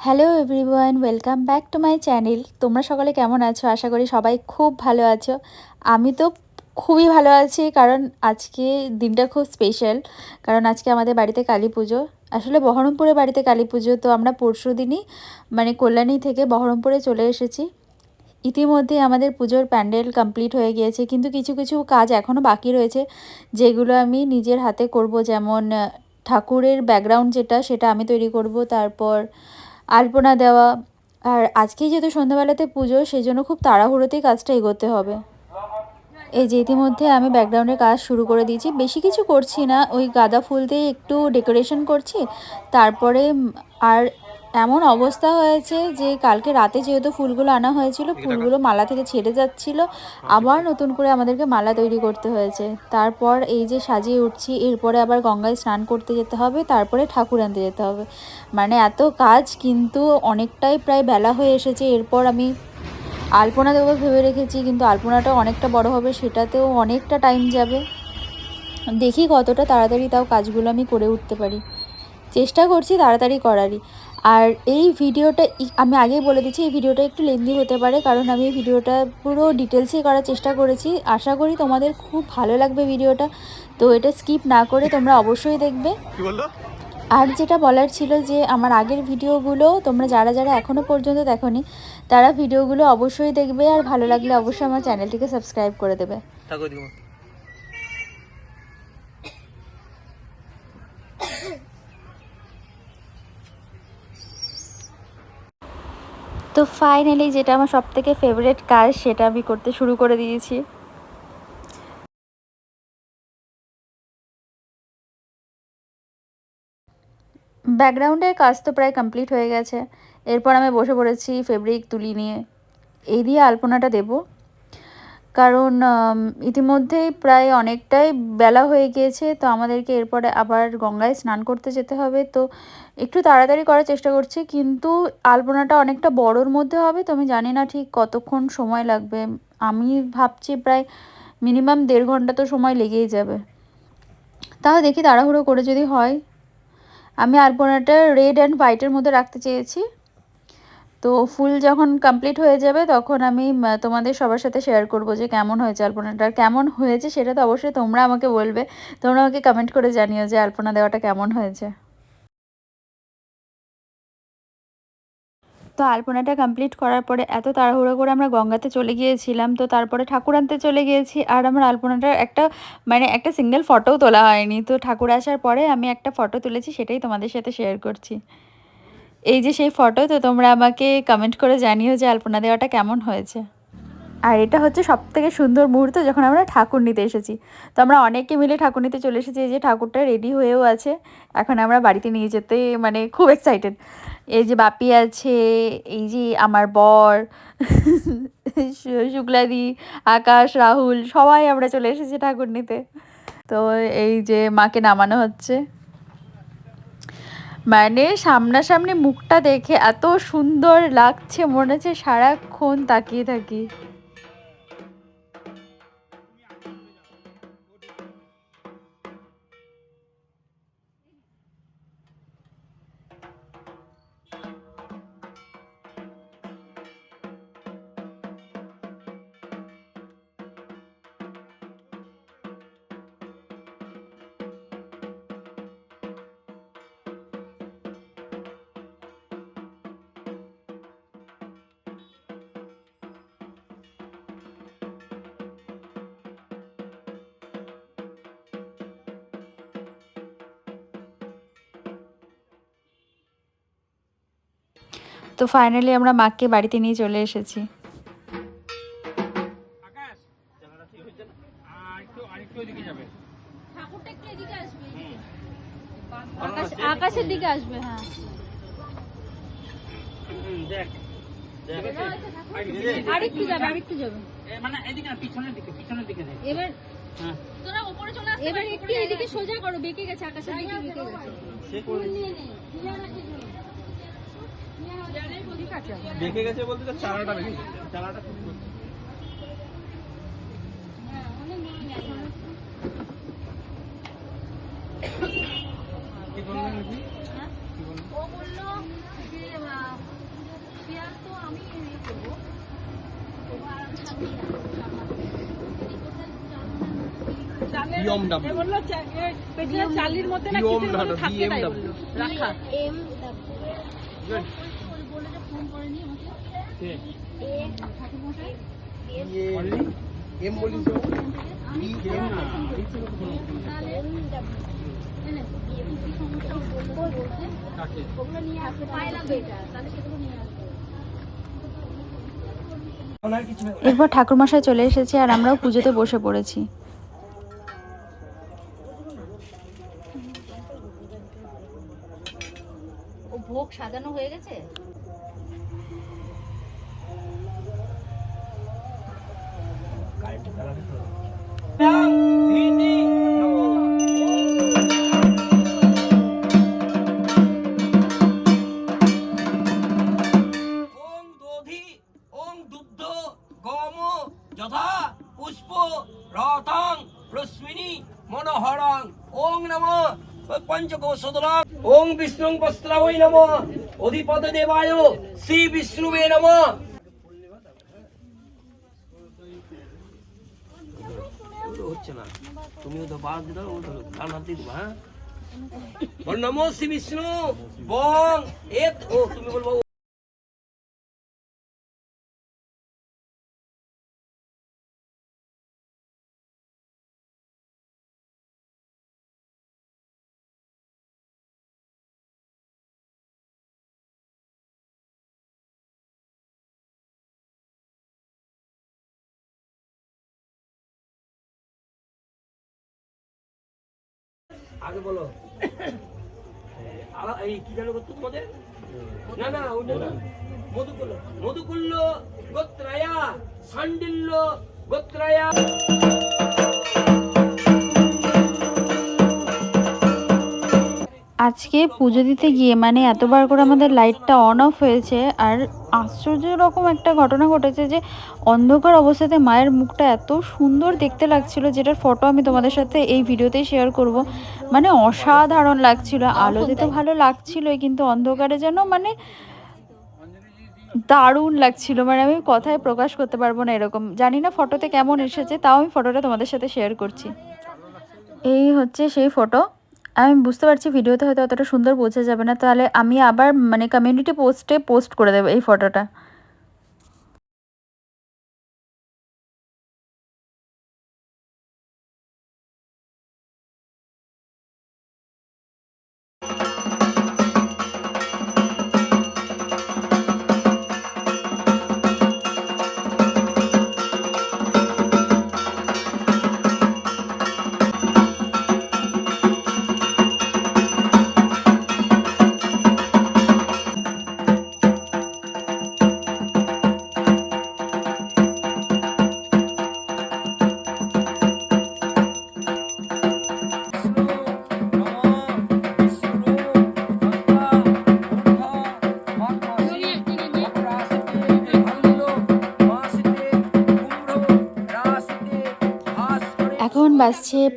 Hello everyone welcome back to my channel তোমরা সকলে কেমন আছো? আশা করি সবাই খুব ভালো আছো। আমি তো খুবই ভালো আছি, কারণ আজকে দিনটা খুব স্পেশাল কারণ আজকে আমাদের বাড়িতে কালী পুজো। আসলে বহরমপুরে বাড়িতে কালী পুজো তো আমরা পরশু দিনই মানে কল্যাণী থেকে বহরমপুরে চলে এসেছি। ইতিমধ্যে আমাদের পুজোর প্যান্ডেল কমপ্লিট হয়ে গিয়েছে, কিন্তু কিছু কিছু কাজ এখনও বাকি রয়েছে, যেগুলো আমি নিজের হাতে করব। যেমন ঠাকুরের ব্যাকগ্রাউন্ড যেটা, সেটা আমি তৈরি করব, তারপর আলপনা দেওয়া। আর আজকেই যেহেতু সন্ধ্যাবেলাতে পুজো, সেই জন্য খুব তাড়াহুড়োতেই কাজটা এগোতে হবে। এই যে ইতিমধ্যে আমি ব্যাকগ্রাউন্ডের কাজ শুরু করে দিয়েছি। বেশি কিছু করছি না ওই গাঁদা ফুল দিয়ে একটু ডেকোরেশন করছি। তারপরে আর এমন অবস্থা হয়েছে যে কালকে রাতে যেহেতু ফুলগুলো আনা হয়েছিল ফুলগুলো মালা থেকে ছেড়ে যাচ্ছিল। আবার নতুন করে আমাদেরকে মালা তৈরি করতে হয়েছে। তারপর এই যে সাজিয়ে উঠছি এরপরে আবার গঙ্গায় স্নান করতে যেতে হবে তারপরে ঠাকুর আনতে যেতে হবে। মানে এত কাজ কিন্তু অনেকটাই প্রায় বেলা হয়ে এসেছে। এরপর আমি আলপনা দেবো ভেবে রেখেছি, কিন্তু আলপনাটা অনেকটা বড় হবে, সেটাতেও অনেকটা টাইম যাবে। দেখি কতটা তাড়াতাড়ি তাও কাজগুলো আমি করে উঠতে পারি। চেষ্টা করছি তাড়াতাড়ি করারই। আর এই ভিডিওটা আমি আগেই বলে দিচ্ছি, এই ভিডিওটা একটু লেন্দি হতে পারে, কারণ আমি এই ভিডিওটা পুরো ডিটেলসে করার চেষ্টা করেছি। আশা করি তোমাদের খুব ভালো লাগবে ভিডিওটা, তো এটা স্কিপ না করে তোমরা অবশ্যই দেখবে। আর যেটা বলার ছিল যে আমার আগের ভিডিওগুলো তোমরা যারা যারা এখনও পর্যন্ত দেখোনি তারা ভিডিওগুলো অবশ্যই দেখবে আর ভালো লাগলে অবশ্যই আমার চ্যানেলটিকে সাবস্ক্রাইব করে দেবে। তো ফাইনালি যেটা আমার সব থেকে ফেভারিট কাজ সেটা আমি করতে শুরু করে দিয়েছি। ব্যাকগ্রাউন্ডের কাজ তো প্রায় কমপ্লিট হয়ে গেছে। এরপর আমি বসে পড়েছি ফেব্রিক, তুলি নিয়ে। এই দিয়ে আলপনাটা দেব। কারণ ইতিমধ্যেই প্রায় অনেকটাই বেলা হয়ে গিয়েছে, তো আমাদেরকে এরপরে আবার গঙ্গায় স্নান করতে যেতে হবে। তো একটু তাড়াতাড়ি করার চেষ্টা করছি, কিন্তু আলপনাটা অনেকটা বড়োর মধ্যে হবে, তো আমি জানি না ঠিক কতক্ষণ সময় লাগবে। আমি ভাবছি প্রায় মিনিমাম দেড় ঘণ্টা তো সময় লেগেই যাবে। তাও দেখি তাড়াহুড়ো করে যদি হয় আমি আলপনাটা রেড অ্যান্ড হোয়াইটের মধ্যে রাখতে চেয়েছি। তো ফুল যখন কমপ্লিট হয়ে যাবে, তখন আমি তোমাদের সবার সাথে শেয়ার করব যে কেমন হয়েছে আলপনাটা। আর কেমন হয়েছে সেটা তো অবশ্যই তোমরা আমাকে বলবে। তোমরা আমাকে কমেন্ট করে জানিও যে আলপনা দেওয়াটা কেমন হয়েছে। তো আলপনাটা কমপ্লিট করার পরে এত তাড়াহুড়ো করে আমরা গঙ্গাতে চলে গিয়েছিলাম, তো তারপরে ঠাকুর আনতে চলে গিয়েছি আর আমার আলপনাটার একটা মানে একটা সিঙ্গেল ফটোও তোলা হয়নি। তো ঠাকুর আসার পরে আমি একটা ফটো তুলেছি, সেটাই তোমাদের সাথে শেয়ার করছি। এই যে সেই ফটো তো তোমরা আমাকে কমেন্ট করে জানিও যে আলপনা দেওয়াটা কেমন হয়েছে। আর এটা হচ্ছে সব থেকে সুন্দর মুহূর্ত যখন আমরা ঠাকুর নিতে এসেছি। তো আমরা অনেকে মিলে ঠাকুর নিতে চলে এসেছি, এই যে ঠাকুরটা রেডি হয়েও আছে। এখন আমরা বাড়িতে নিয়ে যেতে মানে খুব এক্সাইটেড এই যে বাপি আছে, এই যে আমার বর শুক্লাদি, আকাশ, রাহুল, সবাই আমরা চলে এসেছি ঠাকুর নিতে। তো এই যে মাকে নামানো হচ্ছে। মানে সামনাসামনি মুখটা দেখে এত সুন্দর লাগছে, মনে হচ্ছে সারাক্ষণ তাকিয়ে থাকি। তো ফাইনালি আমরা মাকে বাড়িতে নিয়ে চলে এসেছি। আকাশের দিকে। আসবে হ্যাঁ। হুম, দেখ দেখ। আর একটু যাবে। আর যাবে। মানে এদিকে না পিছনের দিকে পিছনের দিকে এবার হ্যাঁ। তোরা উপরে চলে আসতে এবার একটু এদিকে সোজা করো বেঁকে গেছে আকাশের দিকে বেঁকে গেছে। সে করে বেঁকে গেছে বলতে তো চারাটা বেঁকে গেছে চারাটা খুব করছে কি বললেন নাকি কি বললেন? ও বলল যে শেয়ার তো আমি ইয়ে করব। চালির মধ্যে রাখা। বলে যে ফোন করেনি আমাকে। এম ঠাকুর মশাই বলি তো। বি এম না। তাহলে কি সমস্যা বলল ওগুলো নিয়ে আসবে পায়রা বেটা তাহলে সেগুলো নিয়ে আসবে এরপর ঠাকুরমশাই চলে এসেছে আর আমরাও পুজোতে বসে পড়েছি। ও ভোগ সাজানো হয়ে গেছে? যথা, পুষ্প রথং রশ্মিনী, মনোহরং। ওং নম। পঞ্চকোশদলাং ওং বিষ্ণু বস্ত্রাবৈ নম। অধিপদ দেবায় শ্রী বিষ্ণুবে নম। হচ্ছে না। তুমিও তো বাদ দাও ডান হাত দিয়ে দিবা, হ্যাঁ? নমো শ্রী বিষ্ণু। বং এত ও তুমি বলব আগে বলো। এই কি জানো করতো তোমাদের? না না ওইটা না মধুকুল্ল। মধুকুল্ল গোত্রায়া সান্ডিল্য গোত্রায়া। আজকে পুজো দিতে গিয়ে মানে এতবার করে আমাদের লাইটটা অন অফ হয়েছে আর আশ্চর্য রকম একটা ঘটনা ঘটেছে যে অন্ধকার অবস্থাতে মায়ের মুখটা এত সুন্দর দেখতে লাগছিল যেটার ফটো আমি তোমাদের সাথে এই ভিডিওতে শেয়ার করব। মানে অসাধারণ লাগছিল, আলোতে তো ভালো লাগছিলই কিন্তু অন্ধকারে যেন মানে দারুণ লাগছিল মানে আমি কথায় প্রকাশ করতে পারব না এরকম। জানি না ফটোতে কেমন এসেছে, তাও আমি ফটোটা তোমাদের সাথে শেয়ার করছি। এই হচ্ছে সেই ফটো আমি বুঝতে পারছি ভিডিওতে হয়তো অতটা সুন্দর বোঝা যাবে না, তাহলে আমি আবার মানে কমিউনিটি পোস্টে পোস্ট করে দেবো এই ফটোটা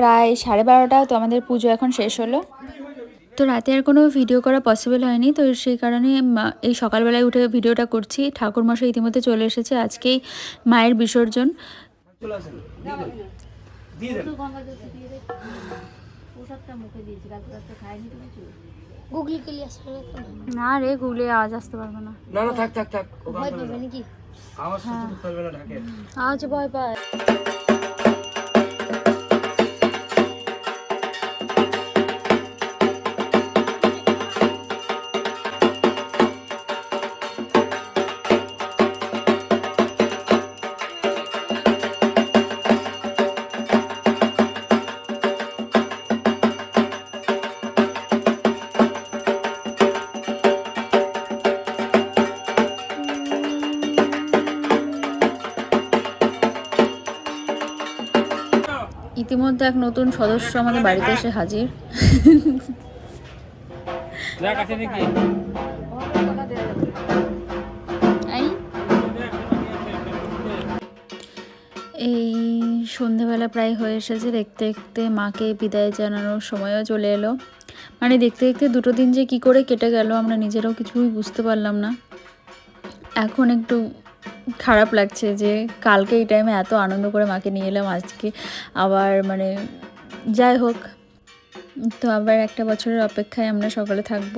প্রায় সাড়ে বারোটা তো আমাদের পুজো এখন শেষ হলো। তো রাতে আর কোনো ভিডিও করা পসিবল হয়নি তো সেই কারণে এই সকালবেলায় উঠে ভিডিওটা করছি। ঠাকুরমশাই ইতিমধ্যে চলে এসেছে আজকেই মায়ের বিসর্জন। না রে গুগলে আওয়াজ আসতে পারবে না। না না থাক থাক থাক ভয় পাবে নাকি? আওয়াজ শুনতে পারবে না ঢাকে। আওয়াজ ভয় পায়। ইতিমধ্যে এক নতুন সদস্য আমাদের বাড়িতে এসে হাজির। এই সন্ধেবেলা প্রায় হয়ে এসেছে দেখতে দেখতে মাকে বিদায় জানানোর সময়ও চলে এলো। মানে দেখতে দেখতে দুটো দিন যে কি করে কেটে গেল আমরা নিজেরাও কিছুই বুঝতে পারলাম না। এখন একটু খারাপ লাগছে যে কালকে এই টাইমে এত আনন্দ করে মাকে নিয়ে এলাম, আজকে আবার মানে যাই হোক, তো আবার একটা বছরের অপেক্ষায় আমরা সকালে থাকব।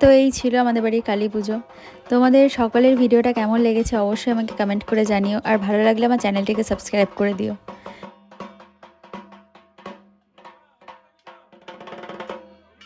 তো এই ছিল আমাদের বাড়ির কালী পুজো। তোমাদের সকলের ভিডিওটা কেমন লেগেছে অবশ্যই আমাকে কমেন্ট করে জানিও। আর ভালো লাগলে আমার চ্যানেলটিকে সাবস্ক্রাইব করে দিও।